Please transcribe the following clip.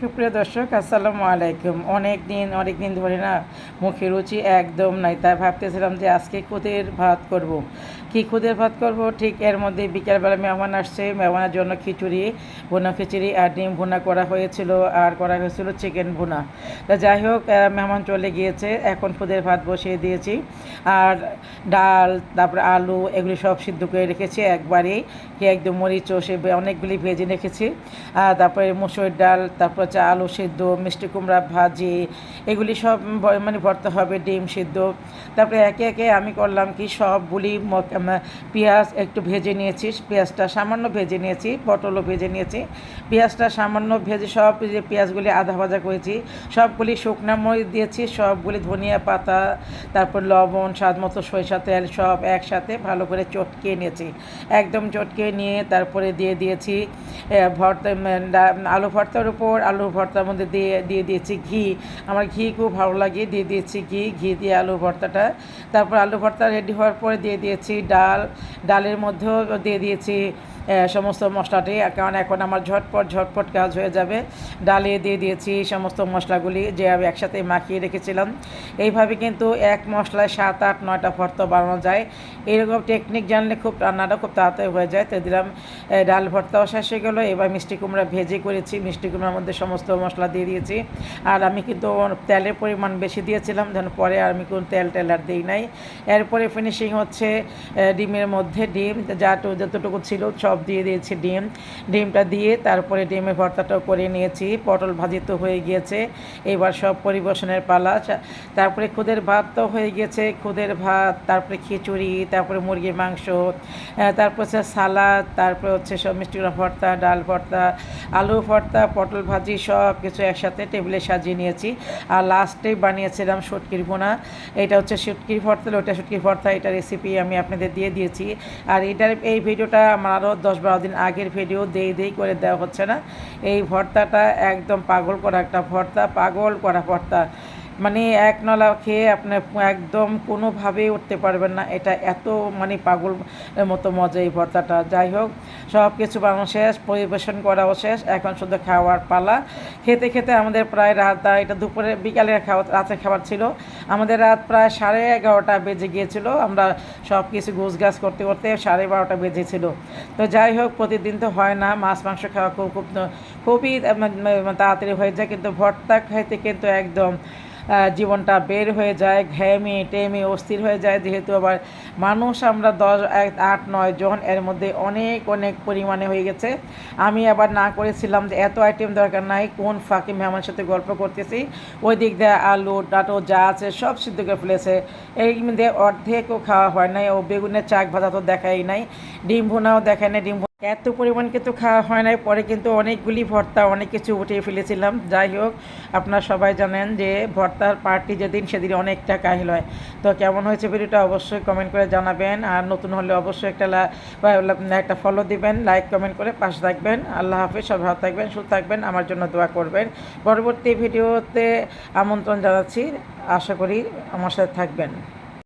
সুপ্রিয় দর্শক, আসসালামু আলাইকুম অনেক দিন অনেক দিন ধরে না মুখে রুচি একদম নাই, তাই ভাবতেছিলাম যে আজকে কোদের ভাত করব। কি খুদের ভাত করব? ঠিক এর মধ্যে বিকেলবেলা মেহমান আসছে। মেহমানের জন্য খিচুড়ি, ভুনা খিচুড়ি আর ডিম ভুনা করা হয়েছিল আর করা হয়েছিল চিকেন ভুনা। তা যাই হোক মেহমান চলে গিয়েছে। এখন খুদের ভাত বসিয়ে দিয়েছি। আর ডাল, তারপরে আলু, এগুলি সব সিদ্ধ করে রেখেছি একবারেই কি একদম মরিচ, সে অনেকগুলি ভেজে রেখেছি। আর তারপরে মুসুর ডাল, তারপর হচ্ছে আলু সিদ্ধ, মিষ্টি কুমড়া ভাজি, এগুলি সব মানে ভর্তা হবে, ডিম সিদ্ধ। তারপরে একে একে আমি করলাম কি, সবগুলি পেঁয়াজ একটু ভেজে নিয়েছি, পেঁয়াজটা সামান্য ভেজে নিয়েছি, পটলও ভেজে নিয়েছি। পেঁয়াজটা সামান্য ভেজে সব যে পেঁয়াজগুলি আধা ভাজা করেছি, সবগুলি শুকনো মরিচ দিয়েছি, সবগুলি ধনিয়া পাতা, তারপর লবণ, স্বাদ মতো সরিষা তেল সব একসাথে ভালো করে চটকে নিয়েছি। একদম চটকে নিয়ে তারপরে দিয়ে দিয়েছি ভর্তা আলু ভর্তার উপর, আলু ভর্তার মধ্যে দিয়ে দিয়ে দিয়েছি ঘি। আমার ঘি খুব ভালো লাগে, দিয়ে দিয়েছি ঘি ঘি দিয়ে আলু ভর্তাটা। তারপর আলু ভর্তা রেডি হওয়ার পরে দিয়ে দিয়েছি ডাল, ডালের মধ্যেও দিয়ে দিয়েছি সমস্ত মশলাটি। কারণ এখন আমার ঝটপট ঝটপট কাজ হয়ে যাবে। ডালে দিয়ে দিয়েছি সমস্ত মশলাগুলি যে আমি একসাথে মাখিয়ে রেখেছিলাম। এইভাবে কিন্তু এক মশলায় সাত, আট, নয়টা ভর্তা বানানো যায়। এরকম টেকনিক জানলে খুব রান্নাটা খুব তাড়াতাড়ি হয়ে যায়। তো দিলাম ডাল ভর্তাও শেষ হয়ে গেলো। এবার মিষ্টি কুমড়া ভেজে করেছি। মিষ্টি কুমড়ার মধ্যে সমস্ত মশলা দিয়ে দিয়েছি। আর আমি কিন্তু তেলের পরিমাণ বেশি দিয়েছিলাম। যেন পরে আর আমি কোনো তেল টেল আর দিই নাই। এরপরে ফিনিশিং হচ্ছে ডিমের মধ্যে ডিম, যা যতটুকু ছিল সব দিয়ে দিয়েছি ডিম। ডিমটা দিয়ে তারপরে ডিমের ভর্তাটাও করে নিয়েছি। পটল ভাজি তো হয়ে গিয়েছে। এবার সব পরিবেশনের পালা। তারপরে খুদের ভাত তো হয়ে গিয়েছে। খুদের ভাত, তারপরে খিচুড়ি, তারপরে মুরগির মাংস তারপর হচ্ছে সালাদ, তারপরে হচ্ছে সব মিষ্টি ভর্তা, ডাল ভর্তা, আলু ভর্তা, পটল ভাজি সব কিছু একসাথে টেবিলে সাজিয়ে নিয়েছি। আর লাস্টে বানিয়েছিলাম শুটকির বোনা এটা হচ্ছে শুটকির ভর্তা ওটা শুটকির ভর্তা। এটা রেসিপি আমি আপনাদের দিয়ে দিয়েছি। আর এটার, এই ভিডিওটা আমার আরও দশ বারো দিন আগের ভিডিও দেই দেই করে দেওয়া হচ্ছে না। এই ভর্তাটা একদম পাগল করা একটা ভর্তা, পাগল করা ভর্তা। মানে এক নলা খেয়ে আপনি একদম কোনোভাবেই উঠতে পারবেন না। এটা এত মানে পাগল মতো মজা এই ভর্তাটা। যাই হোক সব কিছু বানানো শেষ, পরিবেশন করাও শেষ। এখন শুধু খাওয়ার পালা। খেতে খেতে আমাদের প্রায় রাত এটা দুপুরে বিকালের খাওয়া, রাতের খাবার ছিল। আমাদের রাত প্রায় সাড়ে এগারোটা বেজে গিয়েছিল। আমরা সব কিছু গাছ করতে করতে সাড়ে বারোটা বেজেছিল। তো যাই হোক, প্রতিদিন তো হয় না। মাছ, মাংস খাওয়া খুব খুব, খুবই তাড়াতাড়ি হয়ে যায়। কিন্তু ভর্তা খাইতে কিন্তু একদম জীবনটা বের হয়ে যায় ঘেমে টেমে, অস্থির হয়ে যায়। যেহেতু আবার মানুষ আমরা দশ, এক, আট, নয় জন, এর মধ্যে অনেক অনেক পরিমাণে হয়ে গেছে। আমি আবার না করেছিলাম যে এত আইটেম দরকার নাই, কোন ফাঁকে মেহমানের সাথে গল্প করতেছি। ওই দিক দিয়ে আলু ডাটো যা আছে সব সিদ্ধ করে ফেলেছে। এর মধ্যে অর্ধেকও খাওয়া হয় নাই, ও বেগুনের চাক ভাজা তো দেখাই নাই, ডিম ভুনাও দেখায় নাই, ডিম এত পরিমাণ কিন্তু খাওয়া হয় নাই, পরে কিন্তু অনেকগুলি ভর্তা, অনেক কিছু উঠিয়ে ফেলেছিলাম। যাই হোক, আপনারা সবাই জানেন যে ভর্তার পার্টি যেদিন সেদিন অনেকটা কাহিল হয়। তো কেমন হয়েছে ভিডিওটা অবশ্যই কমেন্ট করে জানাবেন, আর নতুন হলে অবশ্যই একটা একটা ফলো দিবেন লাইক কমেন্ট করে পাশে থাকবেন। আল্লাহ হাফিজ সব ভালো থাকবেন, সুস্থ থাকবেন, আমার জন্য দোয়া করবেন। পরবর্তী ভিডিওতে আমন্ত্রণ জানাচ্ছি, আশা করি আমার সাথে থাকবেন।